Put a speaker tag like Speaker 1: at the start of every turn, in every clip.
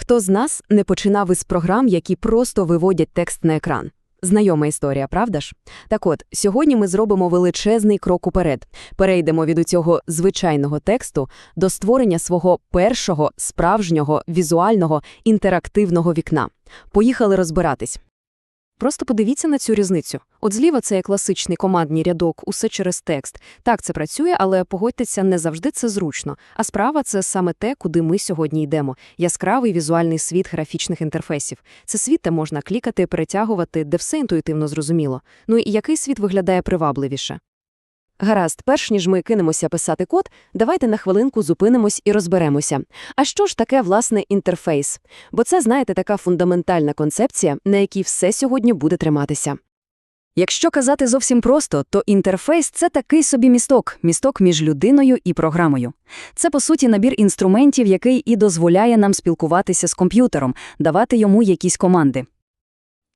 Speaker 1: Хто з нас не починав із програм, які просто виводять текст на екран? Знайома історія, правда ж? Так от, сьогодні ми зробимо величезний крок уперед. Перейдемо від цього звичайного тексту до створення свого першого справжнього візуального інтерактивного вікна. Поїхали розбиратись. Просто подивіться на цю різницю. От зліва це є класичний командний рядок, усе через текст. Так, це працює, але погодьтеся, не завжди це зручно. А справа це саме те, куди ми сьогодні йдемо. Яскравий візуальний світ графічних інтерфейсів. Це світ, де можна клікати, перетягувати, де все інтуїтивно зрозуміло. Ну і який світ виглядає привабливіше? Гаразд, перш ніж ми кинемося писати код, давайте на хвилинку зупинимось і розберемося. А що ж таке, власне, інтерфейс? Бо це, знаєте, така фундаментальна концепція, на якій все сьогодні буде триматися. Якщо казати зовсім просто, то інтерфейс це такий собі місток, місток між людиною і програмою. Це, по суті, набір інструментів, який і дозволяє нам спілкуватися з комп'ютером, давати йому якісь команди.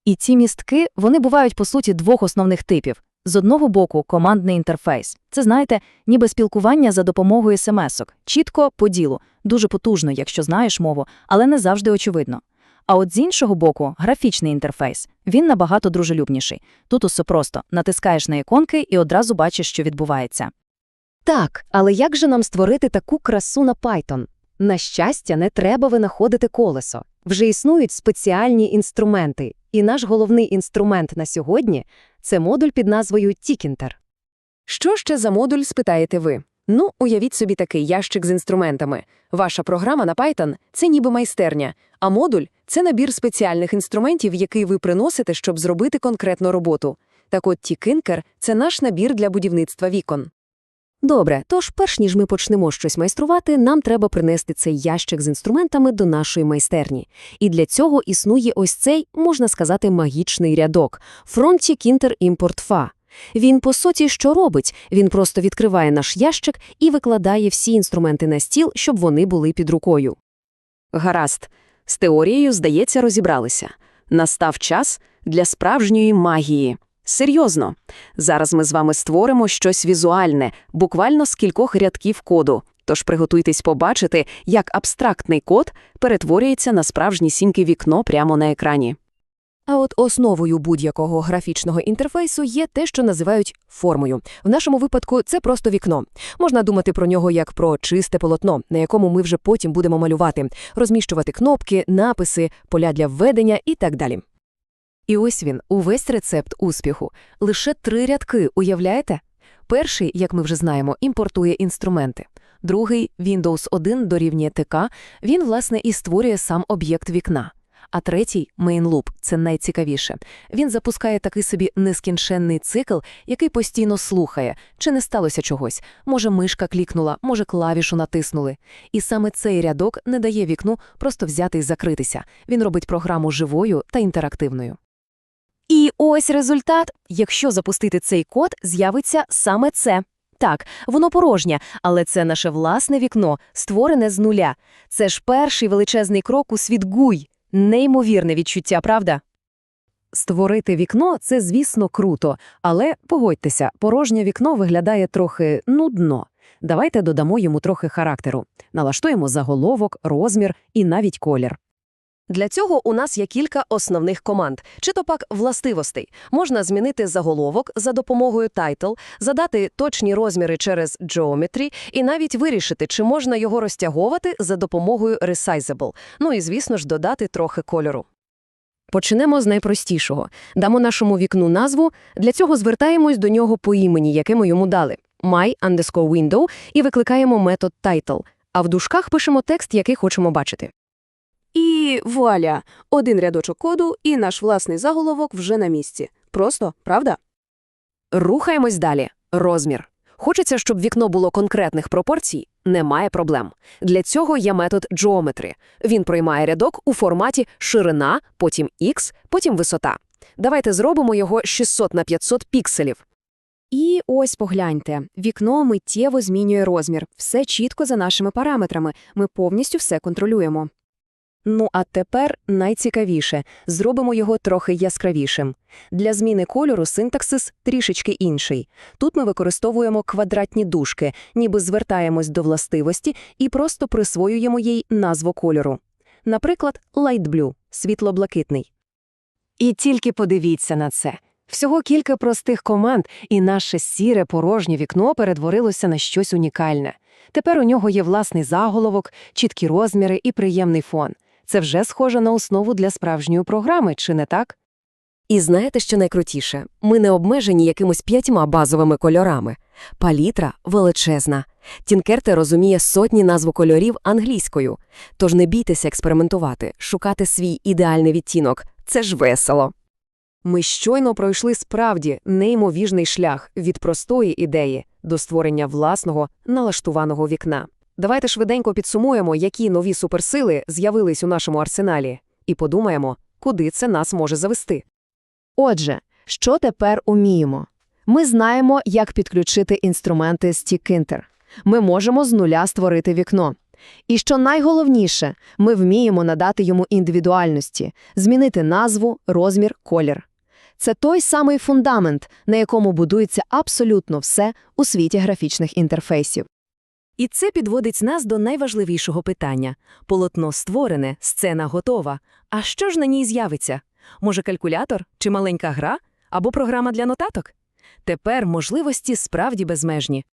Speaker 1: І ці містки, вони бувають, по суті, двох основних типів. З одного боку, командний інтерфейс. Це, знаєте, ніби спілкування за допомогою смс-ок. Чітко, по ділу. Дуже потужно, якщо знаєш мову, але не завжди очевидно. А от з іншого боку, графічний інтерфейс. Він набагато дружелюбніший. Тут усе просто. Натискаєш на іконки і одразу бачиш, що відбувається. Так, але як же нам створити таку красу на Python? На щастя, не треба винаходити колесо. Вже існують спеціальні інструменти, і наш головний інструмент на сьогодні – це модуль під назвою Tkinter. Що ще за модуль, спитаєте ви? Ну, уявіть собі такий ящик з інструментами. Ваша програма на Python – це ніби майстерня, а модуль – це набір спеціальних інструментів, який ви приносите, щоб зробити конкретну роботу. Так от Tkinker – це наш набір для будівництва вікон. Добре, тож перш ніж ми почнемо щось майструвати, нам треба принести цей ящик з інструментами до нашої майстерні. І для цього існує ось цей, можна сказати, магічний рядок – Fronti Kinter Import Fa. Він, по суті, що робить? Він просто відкриває наш ящик і викладає всі інструменти на стіл, щоб вони були під рукою. Гаразд. З теорією, здається, розібралися. Настав час для справжньої магії. Серйозно. Зараз ми з вами створимо щось візуальне, буквально з кількох рядків коду. Тож приготуйтесь побачити, як абстрактний код перетворюється на справжнісіньке вікно прямо на екрані. А от основою будь-якого графічного інтерфейсу є те, що називають формою. В нашому випадку це просто вікно. Можна думати про нього як про чисте полотно, на якому ми вже потім будемо малювати, розміщувати кнопки, написи, поля для введення і так далі. І ось він, увесь рецепт успіху. Лише три рядки, уявляєте? Перший, як ми вже знаємо, імпортує інструменти. Другий Windows 1 дорівнює ТК, він, власне, і створює сам об'єкт вікна. А третій loop – це найцікавіше. Він запускає такий собі нескінченний цикл, який постійно слухає, чи не сталося чогось. Може, мишка клікнула, може, клавішу натиснули. І саме цей рядок не дає вікну просто взяти і закритися. Він робить програму живою та інтерактивною. І ось результат. Якщо запустити цей код, з'явиться саме це. Так, воно порожнє, але це наше власне вікно, створене з нуля. Це ж перший величезний крок у світ гуй. Неймовірне відчуття, правда? Створити вікно це, звісно, круто, але погодьтеся, порожнє вікно виглядає трохи нудно. Давайте додамо йому трохи характеру. Налаштуємо заголовок, розмір і навіть колір. Для цього у нас є кілька основних команд, чи то пак властивостей. Можна змінити заголовок за допомогою title, задати точні розміри через geometry і навіть вирішити, чи можна його розтяговувати за допомогою resizable. Ну і, звісно ж, додати трохи кольору. Почнемо з найпростішого. Дамо нашому вікну назву, для цього звертаємось до нього по імені, яке ми йому дали – my underscore window, і викликаємо метод title, а в дужках пишемо текст, який хочемо бачити. І вуаля! Один рядочок коду, і наш власний заголовок вже на місці. Просто, правда? Рухаємось далі. Розмір. Хочеться, щоб вікно було конкретних пропорцій? Немає проблем. Для цього є метод geometry. Він приймає рядок у форматі ширина, потім x, потім висота. Давайте зробимо його 600 на 500 пікселів. І ось погляньте, вікно миттєво змінює розмір. Все чітко за нашими параметрами. Ми повністю все контролюємо. Ну а тепер найцікавіше – зробимо його трохи яскравішим. Для зміни кольору синтаксис трішечки інший. Тут ми використовуємо квадратні дужки, ніби звертаємось до властивості і просто присвоюємо їй назву кольору. Наприклад, Light Blue – світло-блакитний.
Speaker 2: І тільки подивіться на це. Всього кілька простих команд, і наше сіре порожнє вікно перетворилося на щось унікальне. Тепер у нього є власний заголовок, чіткі розміри і приємний фон. Це вже схоже на основу для справжньої програми, чи не так?
Speaker 1: І знаєте, що найкрутіше? Ми не обмежені якимось п'ятьма базовими кольорами. Палітра величезна. Тінкерте розуміє сотні назв кольорів англійською. Тож не бійтеся експериментувати, шукати свій ідеальний відтінок. Це ж весело. Ми щойно пройшли справді неймовіжний шлях від простої ідеї до створення власного налаштуваного вікна. Давайте швиденько підсумуємо, які нові суперсили з'явились у нашому арсеналі, і подумаємо, куди це нас може завести.
Speaker 2: Отже, що тепер уміємо? Ми знаємо, як підключити інструменти Stick-Inter. Ми можемо з нуля створити вікно. І що найголовніше, ми вміємо надати йому індивідуальності, змінити назву, розмір, колір. Це той самий фундамент, на якому будується абсолютно все у світі графічних інтерфейсів.
Speaker 1: І це підводить нас до найважливішого питання. Полотно створене, сцена готова. А що ж на ній з'явиться? Може, калькулятор чи маленька гра? Або програма для нотаток? Тепер можливості справді безмежні.